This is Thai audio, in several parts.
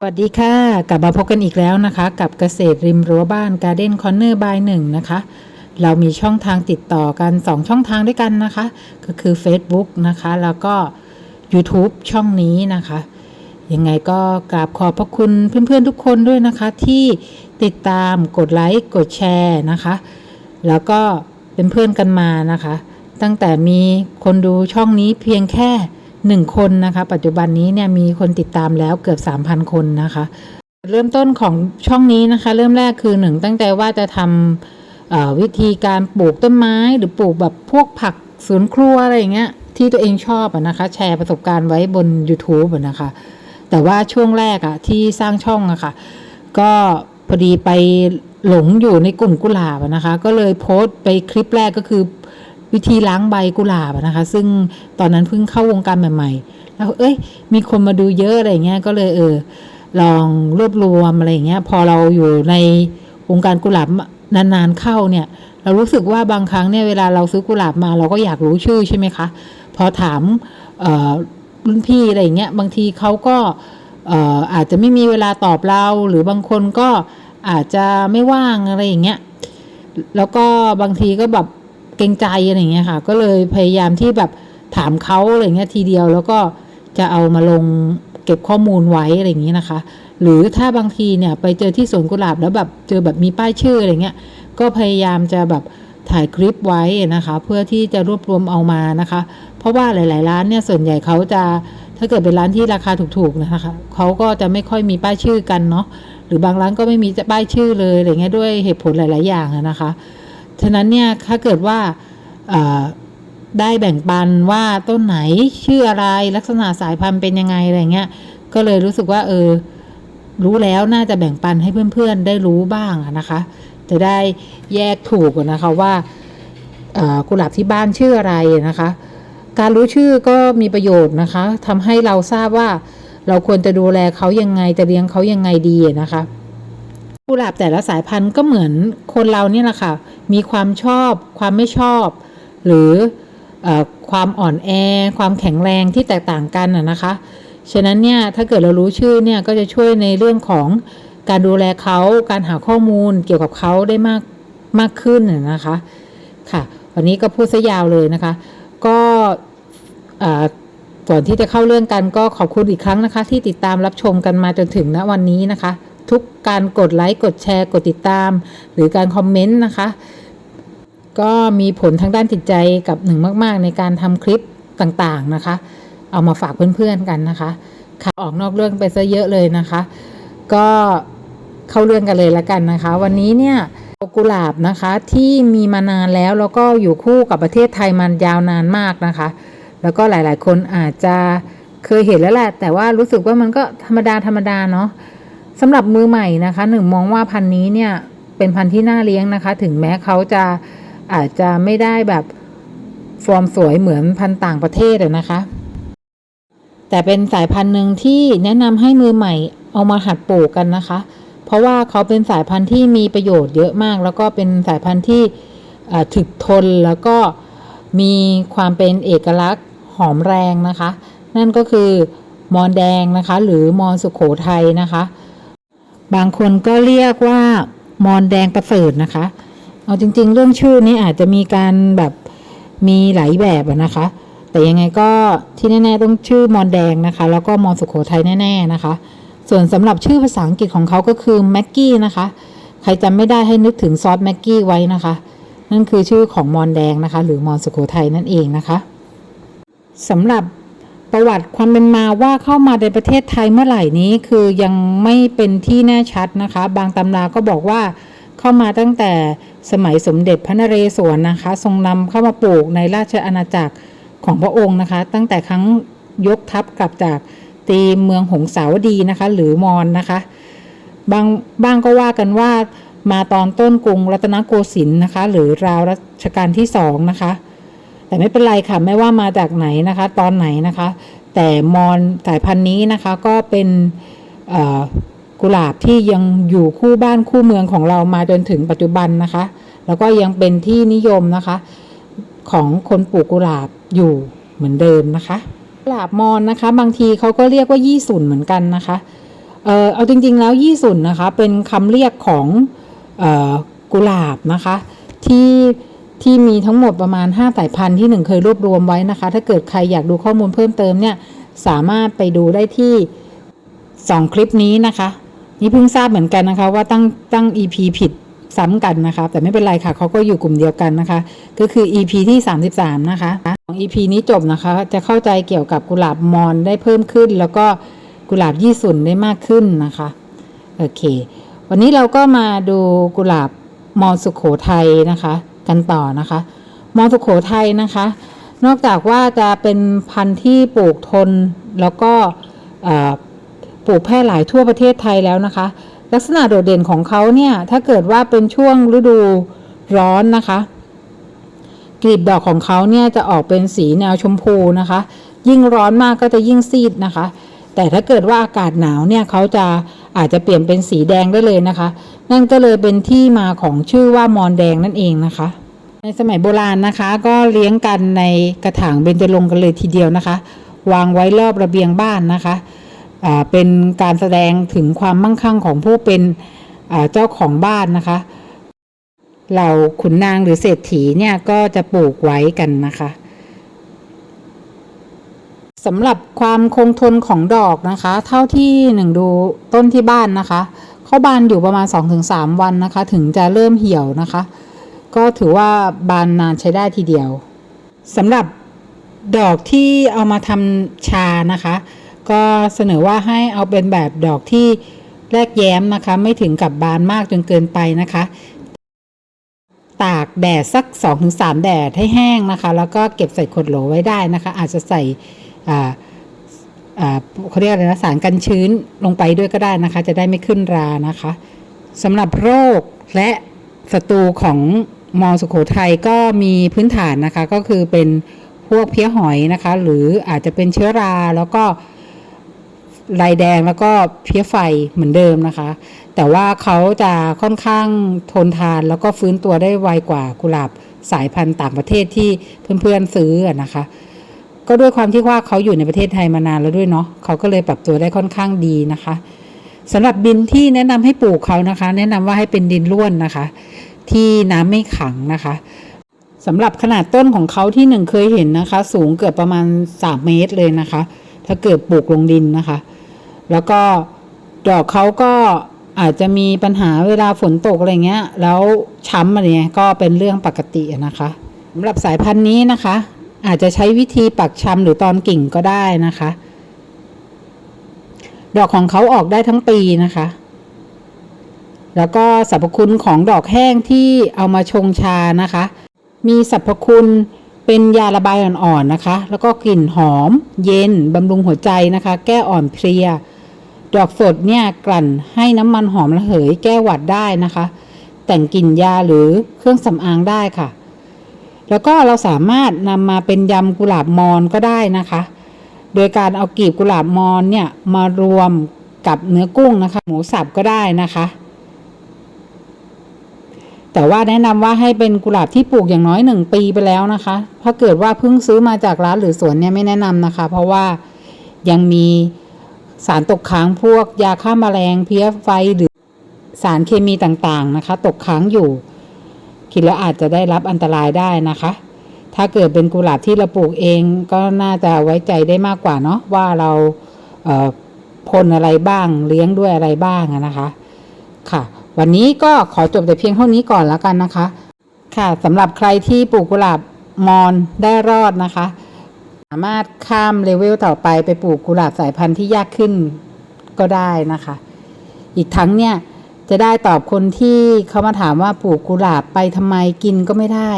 สวัสดีค่ะ กลับมาพบกันอีกแล้วนะคะ กับเกษตรริมรั้วบ้าน Garden Corner by 1นะคะ เรามีช่องทางติดต่อกัน 2 ช่องทางด้วยกันนะคะ ก็คือ Facebook นะคะ แล้วก็ YouTube ช่องนี้นะคะ ยังไงก็กราบขอบพระคุณเพื่อนๆทุกคนด้วยนะคะ ที่ติดตามกดไลค์ กดแชร์นะคะ แล้วก็เป็นเพื่อนกันมานะคะ ตั้งแต่มีคนดูช่องนี้เพียงแค่ หนึ่งคนนะคะ ปัจจุบันนี้เนี่ยมีคนติดตามแล้วเกือบ 3,000 คนนะคะ เริ่มต้นของช่องนี้นะคะ เริ่มแรกคือหนึ่งตั้งใจว่าจะทำวิธีการปลูกต้นไม้ หรือปลูกแบบพวกผักสวนครัวอะไรอย่างเงี้ยที่ตัวเองชอบอะนะคะ แชร์ประสบการณ์ไว้บน YouTube อะนะคะ แต่ว่าช่วงแรกอะที่สร้างช่องอะค่ะ ก็พอดีไปหลงอยู่ในกลุ่มกุหลาบนะคะ ก็เลยโพสต์ไปคลิปแรกก็คือ วิธีล้างใบกุหลาบนะคะ ซึ่งตอนนั้นเพิ่งเข้าวงการใหม่ๆ แล้วเอ้ย มีคนมาดูเยอะอะไรเงี้ยก็เลยเออลองรวบรวมอะไรเงี้ย พอเราอยู่ในวงการกุหลาบนานๆเข้าเนี่ย เรารู้สึกว่าบางครั้งเนี่ยเวลาเราซื้อกุหลาบมาเราก็อยากรู้ชื่อใช่ไหมคะพอถามรุ่นพี่อะไรเงี้ยบางทีเขาก็เอ่ออาจจะไม่มีเวลาตอบเรา หรือบางคนก็อาจจะไม่ว่างอะไรอย่างเงี้ยแล้วก็บางทีก็แบบ เกรงใจอะไรอย่างเงี้ยค่ะ ก็เลยพยายามที่แบบถามเขาอะไรเงี้ยทีเดียวแล้วก็จะเอามาลงเก็บข้อมูลไว้อะไรอย่างงี้นะคะ หรือถ้าบางทีเนี่ยไปเจอที่สวนกุหลาบแล้วแบบเจอแบบมีป้ายชื่ออะไรเงี้ยก็พยายามจะแบบถ่ายคลิปไว้นะคะ เพื่อที่จะรวบรวมเอามานะคะ เพราะว่าหลาย ๆ ร้านเนี่ยส่วนใหญ่เขาจะถ้าเกิดเป็นร้านที่ราคาถูก ๆ นะคะเขาก็จะไม่ค่อยมีป้ายชื่อกันเนาะหรือบางร้านก็ไม่มีป้ายชื่อเลยอะไรเงี้ยด้วยเหตุผลหลาย ๆ อย่างนะคะ ฉะนั้นเนี่ยถ้าเกิดว่าได้แบ่งปันว่าต้นไหนชื่ออะไรลักษณะสายพันธุ์เป็นยังไงอะไรเงี้ย ก็เลยรู้สึกว่า เออ รู้แล้วน่าจะแบ่งปันให้เพื่อนๆ ได้รู้บ้างนะคะ จะได้แยกถูกนะคะว่ากุหลาบที่บ้านชื่ออะไรนะคะ การรู้ชื่อก็มีประโยชน์นะคะทำให้เราทราบว่าเราควรจะดูแลเขายังไงจะเลี้ยงเขายังไงดีนะคะ กุหลาบแต่ละสายพันธุ์ก็เหมือนคนเราเนี่ยแหละค่ะ มีความชอบ ความไม่ชอบ หรืออความอ่อนแอ ความแข็งแรงที่แตกต่างกันอะนะคะ ฉะนั้นเนี่ยถ้าเกิดเรารู้ชื่อเนี่ยก็จะช่วยในเรื่องของการดูแลเขาการหาข้อมูลเกี่ยวกับเขาได้มากมากขึ้นน่ะนะคะ ค่ะ วันนี้ก็พูดซะยาวเลยนะคะ ก็อ่อก่อนที่จะเข้าเรื่องกันก็ขอบคุณอีกครั้งนะคะ ที่ติดตามรับชมกันมาจนถึงณวันนี้นะคะ ทุกการกดไลค์กดแชร์กดติดตาม หรือการคอมเมนต์นะคะ ก็มีผลทางด้านจิตใจกับหนึ่งมาก ๆ ในการทำคลิปต่างๆนะคะ เอามาฝากเพื่อนๆกันนะคะค่ะออกนอกเรื่องไปซะเยอะเลยนะคะ ก็เข้าเรื่องกันเลยละกันนะคะ วันนี้เนี่ยกุหลาบนะคะที่มีมานานแล้วแล้วก็อยู่คู่กับประเทศไทยมันยาวนานมากนะคะ แล้วก็หลายๆ คนอาจจะเคยเห็นแล้วแหละแต่ว่ารู้สึกว่ามันก็ธรรมดาธรรมดาเนาะ สำหรับมือใหม่นะคะหนึ่งมองว่าพันธุ์นี้เนี่ยเป็นพันธุ์ที่น่าเลี้ยงนะคะ ถึงแม้เขาจะอาจจะไม่ได้แบบฟอร์มสวยเหมือนพันธุ์ต่างประเทศนะคะ แต่เป็นสายพันธุ์หนึ่งที่แนะนำให้มือใหม่เอามาหัดปลูกกันนะคะ เพราะว่าเขาเป็นสายพันธุ์ที่มีประโยชน์เยอะมาก แล้วก็เป็นสายพันธุ์ที่ถึกทนแล้วก็มีความเป็นเอกลักษณ์หอมแรงนะคะ นั่นก็คือมอนแดงนะคะ หรือมอนสุขโขทัยนะคะ บางคนก็เรียกว่ามอนแดงประเสริฐนะคะ เอาจริง ๆ เรื่องชื่อนี้อาจจะมีการแบบมีหลายแบบนะคะ แต่ยังไงก็ที่แน่ๆต้องชื่อมอนแดงนะคะ แล้วก็มอนสุขโขทัยแน่ ๆนะคะ ส่วนสำหรับชื่อภาษาอังกฤษของเขาก็คือแม็กกี้นะคะ ใครจำไม่ได้ให้นึกถึงซอสแม็กกี้ไว้นะคะ นั่นคือชื่อของมอนแดงนะคะ หรือมอนสุโขทัยนั่นเองนะคะสำหรับ ประวัติความเป็นมาว่าเข้ามาในประเทศไทยเมื่อไหร่นี้คือยังไม่เป็นที่แน่ชัดนะคะ บางตำราก็บอกว่าเข้ามาตั้งแต่สมัยสมเด็จพระนเรศวรนะคะ ทรงนำเข้ามาปลูกในราชอาณาจักรของพระองค์นะคะ ตั้งแต่ครั้งยกทัพกลับจากตีเมืองหงสาวดีนะคะ หรือมอนนะคะ บางบ้างก็ว่ากันว่ามาตอนต้นกรุงรัตนโกสินทร์นะคะ หรือราวรัชกาลที่สองนะคะ แต่ไม่เป็นไรค่ะไม่ว่ามาจากไหนนะคะ ตอนไหนนะคะ แต่มอนสายพันธุ์นี้นะคะก็เป็นกุหลาบที่ยังอยู่คู่บ้านคู่เมืองของเรามาจนถึงปัจจุบันนะคะ แล้วก็ยังเป็นที่นิยมนะคะ ของคนปลูกกุหลาบอยู่เหมือนเดิมนะคะกุหลาบมอนนะคะ บางทีเขาก็เรียกว่ายี่สุนเหมือนกันนะคะเออเอาจริงๆแล้วยี่สุนนะคะ เป็นคำเรียกของออกุหลาบนะคะ ที่ ที่มีทั้งหมดประมาณ 5 สายพันธุ์ที่หนึ่งเคยรวบรวมไว้นะคะ ถ้าเกิดใครอยากดูข้อมูลเพิ่มเติมเนี่ยสามารถไปดูได้ที่ 2 คลิปนี้นะคะ นี่เพิ่งทราบเหมือนกันนะคะ ว่าตั้งตั้ง EP ผิดซ้ำกันนะคะ แต่ไม่เป็นไรค่ะเขาก็อยู่กลุ่มเดียวกันนะคะ ก็คือ EP ที่ 33 นะคะของ EP นี้จบนะคะ จะเข้าใจเกี่ยวกับกุหลาบมอนได้เพิ่มขึ้น แล้วก็กุหลาบยี่สุนได้มากขึ้นนะคะโอเค วันนี้เราก็มาดูกุหลาบมอนสุขโขทัยนะคะ กันต่อนะคะมอสุขโขทัยนะคะ นอกจากว่าจะเป็นพันธุ์ที่ปลูกทนแล้วก็ปลูกแพร่หลายทั่วประเทศไทยแล้วนะคะ ลักษณะโดดเด่นของเขาเนี่ยถ้าเกิดว่าเป็นช่วงฤดูร้อนนะคะกลีบดอกของเขาเนี่ยจะออกเป็นสีแนวชมพูนะคะ ยิ่งร้อนมากก็จะยิ่งซีดนะคะ แต่ถ้าเกิดว่าอากาศหนาวเนี่ยเขาจะ อาจจะเปลี่ยนเป็นสีแดงได้เลยนะคะ นั่นก็เลยเป็นที่มาของชื่อว่ามอนแดงนั่นเองนะคะ ในสมัยโบราณนะคะ ก็เลี้ยงกันในกระถางเบญจรงค์กันเลยทีเดียวนะคะ วางไว้รอบระเบียงบ้านนะคะเป็นการแสดงถึงความมั่งคั่งของผู้เป็นเจ้าของบ้านนะคะ เหล่าขุนนางหรือเศรษฐีเนี่ยก็จะปลูกไว้กันนะคะ สำหรับความคงทนของดอกนะคะ เท่าที่หนึ่งดูต้นที่บ้านนะคะเขาบานอยู่ประมาณ 2-3 วันนะคะ ถึงจะเริ่มเหี่ยวนะคะ ก็ถือว่าบานนานใช้ได้ทีเดียวสำหรับดอกที่เอามาทำชานะคะ ก็เสนอว่าให้เอาเป็นแบบดอกที่แรกแย้มนะคะ ไม่ถึงกับบานมากจนเกินไปนะคะ ตากแดดสัก 2-3 แดดให้แห้งนะคะ แล้วก็เก็บใส่ขวดโหลไว้ได้นะคะ อาจจะใส่ เขาเรียกอะไรนะสารกันชื้นลงไปด้วยก็ได้นะคะ จะได้ไม่ขึ้นรานะคะสำหรับโรคและศัตรูของมอสุโขทัยก็มีพื้นฐานนะคะ ก็คือเป็นพวกเพี้ยหอยนะคะ หรืออาจจะเป็นเชื้อราแล้วก็ลายแดงแล้วก็เพี้ยไฟเหมือนเดิมนะคะ แต่ว่าเขาจะค่อนข้างทนทานแล้วก็ฟื้นตัวได้ไวกว่ากุหลาบสายพันธุ์ต่างประเทศที่เพื่อนๆซื้อนะคะ ก็ด้วยความที่ว่าเขาอยู่ในประเทศไทยมานานแล้วด้วยเนาะเขาก็เลยปรับตัวได้ค่อนข้างดีนะคะสำหรับดินที่แนะนำให้ปลูกเขานะคะ แนะนำว่าให้เป็นดินร่วนนะคะ ที่น้ำไม่ขังนะคะสำหรับขนาดต้นของเขาที่หนึ่งเคยเห็นนะคะ สูงเกือบประมาณ 3 เมตรเลยนะคะ ถ้าเกิดปลูกลงดินนะคะ แล้วก็ดอกเขาก็อาจจะมีปัญหาเวลาฝนตกอะไรเงี้ย แล้วช้ำอะไรเงี้ยก็เป็นเรื่องปกตินะคะสำหรับสายพันธุ์นี้นะคะ อาจจะใช้วิธีปักชำหรือตอนกิ่งก็ได้นะคะ ดอกของเขาออกได้ทั้งปีนะคะ แล้วก็สรรพคุณของดอกแห้งที่เอามาชงชานะคะ มีสรรพคุณเป็นยาระบายอ่อนๆนะคะ แล้วก็กลิ่นหอม เย็นบำรุงหัวใจนะคะ แก้อ่อนเพลีย ดอกสดเนี่ยกลั่นให้น้ำมันหอมระเหย แก้หวัดได้นะคะ แต่งกลิ่นยาหรือเครื่องสำอางได้ค่ะ แล้วก็เราสามารถนำมาเป็นยำกุหลาบมอนก็ได้นะคะ โดยการเอากลีบกุหลาบมอนเนี่ยมารวมกับเนื้อกุ้งนะคะ หมูสับก็ได้นะคะ แต่ว่าแนะนำว่าให้เป็นกุหลาบที่ปลูกอย่างน้อยหนึ่งปีไปแล้วนะคะถ้าเกิดว่าเพิ่งซื้อมาจากร้านหรือสวนเนี่ยไม่แนะนำนะคะ เพราะว่ายังมีสารตกค้างพวกยาฆ่าแมลงเพี้ยไฟหรือสารเคมีต่างๆนะคะ ตกค้างอยู่ กินแล้วอาจจะได้รับอันตรายได้นะคะ ถ้าเกิดเป็นกุหลาบที่เราปลูกเองก็น่าจะไว้ใจได้มากกว่าเนาะว่าเราเพ่นอะไรบ้างเลี้ยงด้วยอะไรบ้างนะคะค่ะ วันนี้ก็ขอจบแต่เพียงเท่านี้ก่อนแล้วกันนะคะ ค่ะสำหรับใครที่ปลูกกุหลาบมอนได้รอดนะคะ สามารถข้ามเลเวลต่อไปไปปลูกกุหลาบสายพันธุ์ที่ยากขึ้นก็ได้นะคะ อีกทั้งเนี่ย จะได้ตอบคนที่เขามาถามว่าปลูกกุหลาบไปทำไมกินก็ไม่ได้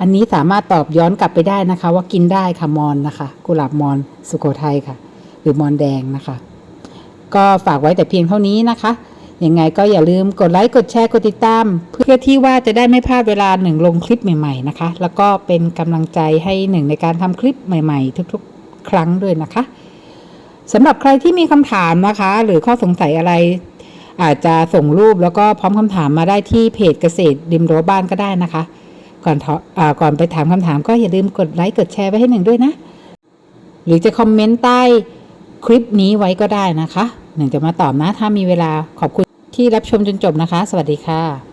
อันนี้สามารถตอบย้อนกลับไปได้นะคะ ว่ากินได้ค่ะมอนนะคะ กุหลาบมอนสุโขทัยค่ะ หรือมอนแดงนะคะ ก็ฝากไว้แต่เพียงเท่านี้นะคะยังไงก็อย่าลืมกดไลค์กดแชร์กดติดตาม เพื่อที่ว่าจะได้ไม่พลาดเวลาหนึ่งลงคลิปใหม่ๆนะคะ แล้วก็เป็นกำลังใจให้หนึ่งในการทำคลิปใหม่ๆ ทุกๆ ครั้งด้วยนะคะสำหรับใครที่มีคำถามนะคะ หรือข้อสงสัยอะไร อาจจะส่งรูปแล้วก็พร้อมคำถามมาได้ที่เพจเกษตรริมรั้วบ้านก็ได้นะคะ ก่อนอ่าก่อนไปถามคำถามก็อย่าลืมกดไลค์กดแชร์ไว้ให้หนึ่งด้วยนะ หรือจะคอมเมนต์ใต้คลิปนี้ไว้ก็ได้นะคะ หนึ่งจะมาตอบนะถ้ามีเวลาขอบคุณที่รับชมจนจบนะคะ สวัสดีค่ะ